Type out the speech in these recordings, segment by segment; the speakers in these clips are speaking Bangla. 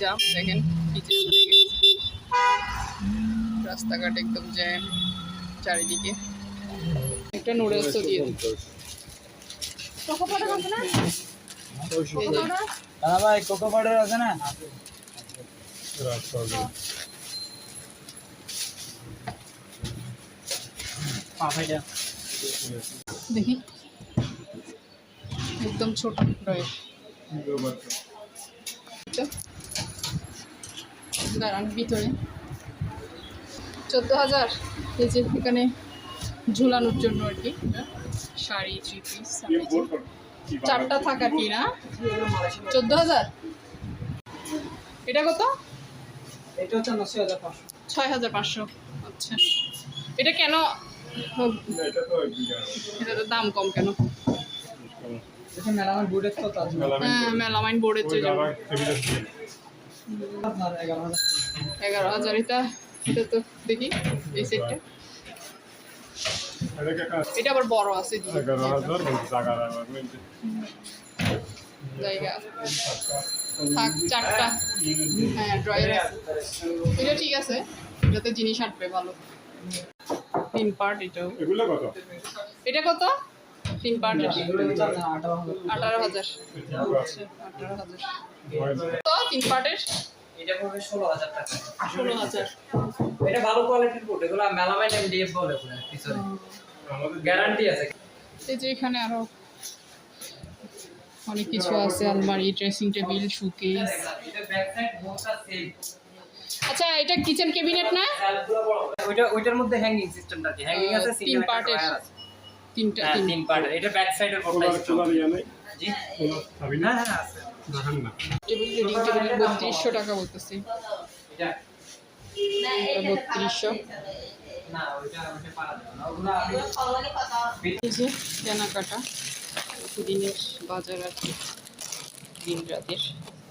জাম দেখেন। রাস্তাঘাট একদম জ্যাম চারিদিকে। একটা নুডলসও দিয়ে ভাই কোকো পাউডার আছে না? দেখি। একদম ছোট। দাঁড়ান ভিতরে চোদ্দ হাজার এই যে এখানে ঝুলানোর জন্য আর কি শাড়ি থ্রি পিস চারটা থাকা কি না? চোদ্দ হাজার? এটা কত? এটা হচ্ছে নশো হাজার পাঁচশো। ছয় হাজার পাঁচশো। আচ্ছা। এটা কেন? এটা তো দাম কম কেন? এটা মেলামের বুটের তো হ্যাঁ মেলামাইন বোর্ডের এগারো হাজার এটা এটা তো দেখি এই সেটটা এটা আবার বড় আছে। জায়গা থাক চারটা। হ্যাঁ ড্রয়ার আছে। এটা ঠিক আছে এটাতে জিনিস আটবে ভালো। তিন পার্ট এটাও। এগুলো কত? এটা কত? তিন পার্ট আঠারো হাজার। আঠারো হাজার। আঠারো হাজার তো তিন পার্টের এটা পড়বে ষোলো হাজার টাকা। ষোলো হাজার। এটা ভালো কোয়ালিটির বুট এগুলো মেলামাইন এমডিএফ বলে পিছনে গ্যারান্টি আছে। এই যে এখানে আরও অনেক কিছু আছে আলমারি ড্রেসিং টেবিল শোকেস আচ্ছা এটা কিচেন ক্যাবিনেট না? ওইটা ওইটার মধ্যে হ্যাঙ্গিং সিস্টেমটা কি হ্যাঙ্গিং আছে সিঙ্গেল পার্টের তিনটা হ্যাঁ তিন। এটা ব্যাক সাইডের জি। হ্যাঁ না? হ্যাঁ আছে। দেখান না। টেবিল রিডিং টেবিল বত্রিশশো টাকা বলতেছি। এটা? না কেনাকাটা দিনের বাজার আর কি। দিন রাতের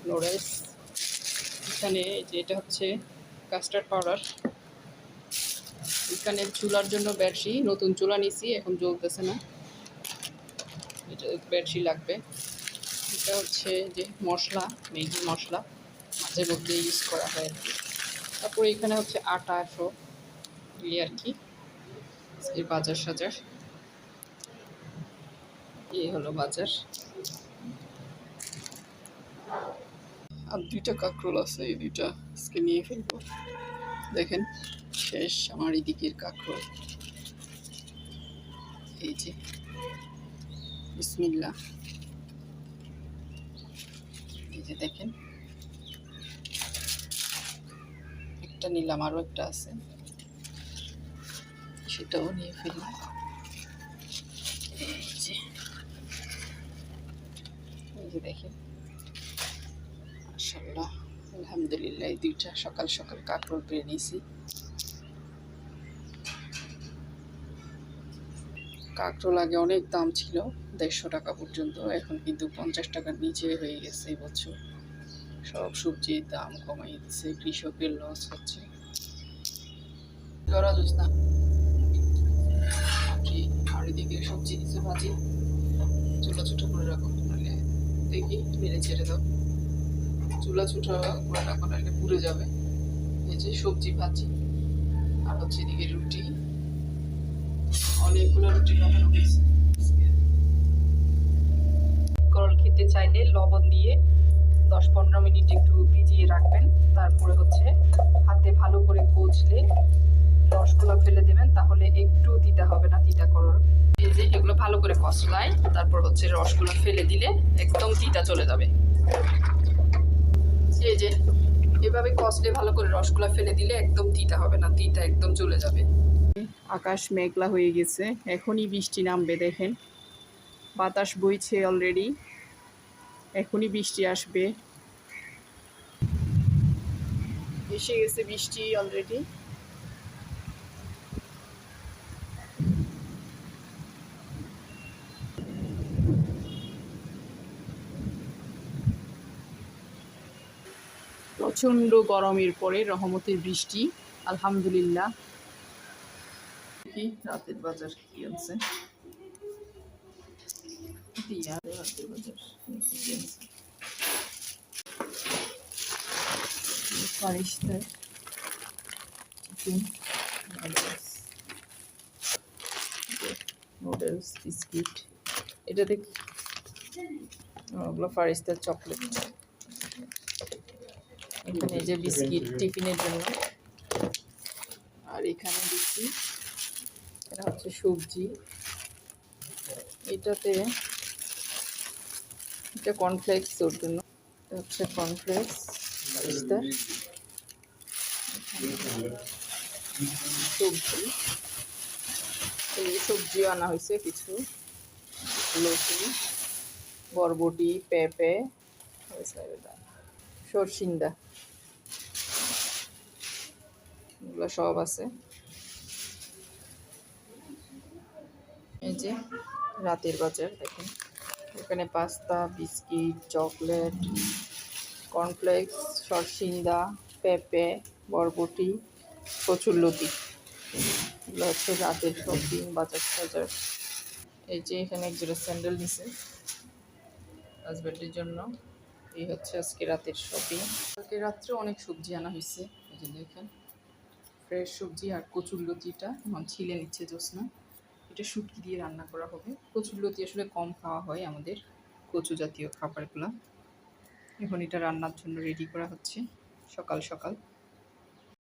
নুডলস এখানে এই যে এটা হচ্ছে কাস্টার্ড পাউডার। এখানে চুলার জন্য ব্যাটারি নতুন চুলা নিছি, এখন জ্বলতেছে না। এটা ব্যাটারি লাগবে। এটা হচ্ছে যে মশলা, ম্যাগি মশলা, মাঝে মধ্যে ইউজ করা হয় আর কি। তারপরে এখানে হচ্ছে আটা সব এই আর কি। এই বাজার সাজার। এই হলো বাজার। আর দুইটা কাকরোল আছে, এই দুইটা আজকে নিয়ে ফেলব। দেখেন, শেষ আমার এদিকের কাঁকরোল এই যে বিসমিল্লা এই যে দেখেন, একটা নিলাম, আরও একটা আছে। সেটাও নিয়ে ফেললাম এই যে এই যে দেখেন মাশাল্লাহ আলহামদুলিল্লাহ দুইটা সকাল সকাল কাঁকড় পেয়ে নিয়েছি। কাঁকরোল আগে অনেক দাম ছিল, দেড়শো টাকা পর্যন্ত, এখন কিন্তু পঞ্চাশ টাকার নিচে হয়ে গেছে এই বছর। সব সবজির দাম কমাই দিচ্ছে, কৃষকের লস হচ্ছে। আর এদিকে সবজি নিচে ভাজি চুলা ছোটো করে রাখো দেখি, মেরে ছেড়ে দাও। চুলা ছোটো করে রাখো নাহলে পুড়ে যাবে, এই যে সবজি ভাজি, আর হচ্ছে এদিকে রুটি, অনেকগুলো রুটি বানানো হয়েছে। করল খেতে চাইলে লবণ দিয়ে দশ পনেরো মিনিট একটু ভিজিয়ে রাখবেন, তারপরে হচ্ছে হাতে ভালো করে কচলে রসগুলো ফেলে দেবেন, তাহলে একটু তিতা হবে না তিতা করল যে এগুলো ভালো করে কষলায়, তারপর হচ্ছে রসগুলো ফেলে দিলে একদম তিতা চলে যাবে। এই যে এভাবে কষলে ভালো করে রসগোল্লা ফেলে দিলে একদম তিতা হবে না, তিতা একদম চলে যাবে। আকাশ মেঘলা হয়ে গেছে, এখনই বৃষ্টি নামবে দেখেন। বাতাস বইছে অলরেডি এখনই বৃষ্টি আসবে। এসে গেছে বৃষ্টি অলরেডি প্রচণ্ড গরমের পরে রহমতের বৃষ্টি আলহামদুলিল্লাহ। কি রাতের বাজার কি আছে? রাতের বাজার। Noodles biscuit. এটা দেখ ওগুলো ফারিস্তার চকলেট। এখানে যে বিস্কিট টিফিনের জন্য। আর এখানে দেখছি এটা হচ্ছে সবজি। এটাতে এটা কর্নফ্লেক্স ওর জন্য। এটা হচ্ছে কর্নফ্লেক্স সবজি। এই সবজিও আনা হয়েছে কিছু। লতি বরবটি, পেঁপে। সরসিন্দা এগুলো সব আছে। এই যে রাতের বাজার, দেখেন। এখানে পাস্তা, বিস্কিট, চকলেট, কর্নফ্লেক্স সরসিন্দা পেঁপে, বরবটি কচুরলতি এগুলো হচ্ছে রাতের শপিং, বাজার টাজার এই যে এখানে এক জোড়া স্যান্ডেল নিছে। হাজব্যান্ডের জন্য। এই হচ্ছে আজকে রাতের শপিং কালকে রাত্রে অনেক সবজি আনা হয়েছে, এই যে দেখেন ফ্রেশ সবজি আর কচুরলতিটা এখন ছিলে নিচ্ছে জোসনা এটা শুটকি দিয়ে রান্না করা হবে। কচুরলতি আসলে কম খাওয়া হয় আমাদের কচু জাতীয় খাবারগুলো। এখন এটা রান্নার জন্য রেডি করা হচ্ছে, সকাল সকাল।